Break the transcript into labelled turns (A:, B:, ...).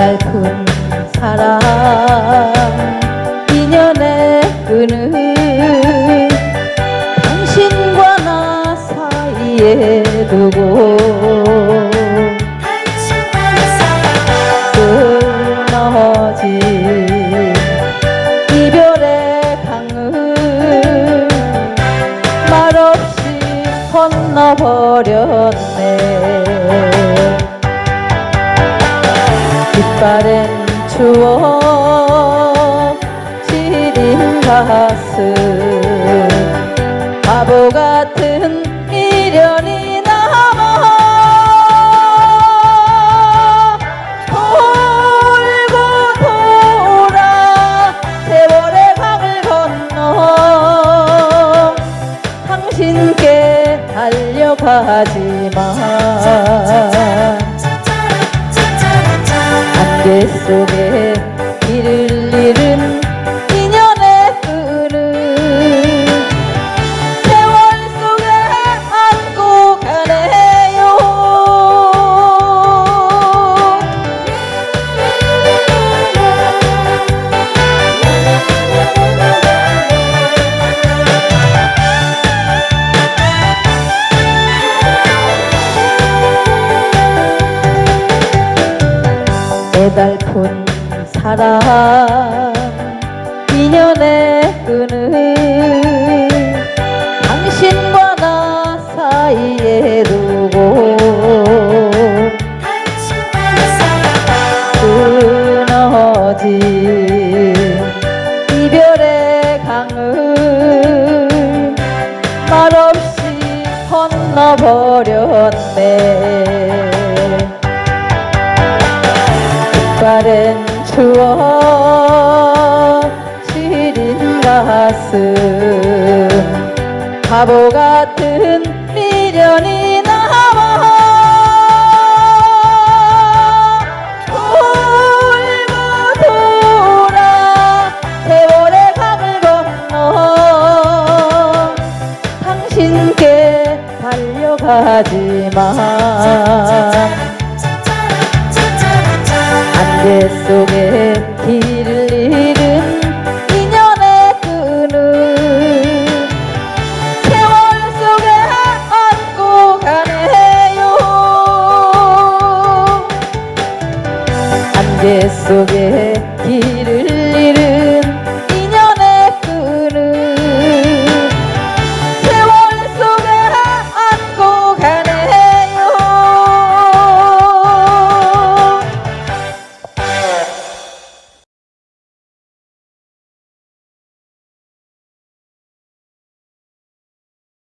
A: 달픈 사랑. 인연의 끈을 당신과 나 사이에 두고 끊어진 이별의 강을 말없이 건너버렸네. 빛바랜 추억 시린 가슴. 바보 같은 미련이 남아 돌고 돌아 세월의 강을 건너 당신께 달려가지만 안개 애달픈 사랑. 인연의 끈을 당신과 나 사이에 두고 끊어진 이별의 강을 말없이 건너버렸네 빠른 추억 시린 가슴. 바보 같은 미련이 남아 돌고 돌아 세월의 강을 건너 당신께 달려가지만 속에 길을 잃은 인연의 끈을 세월 속에 안고 가네요. 안개 속에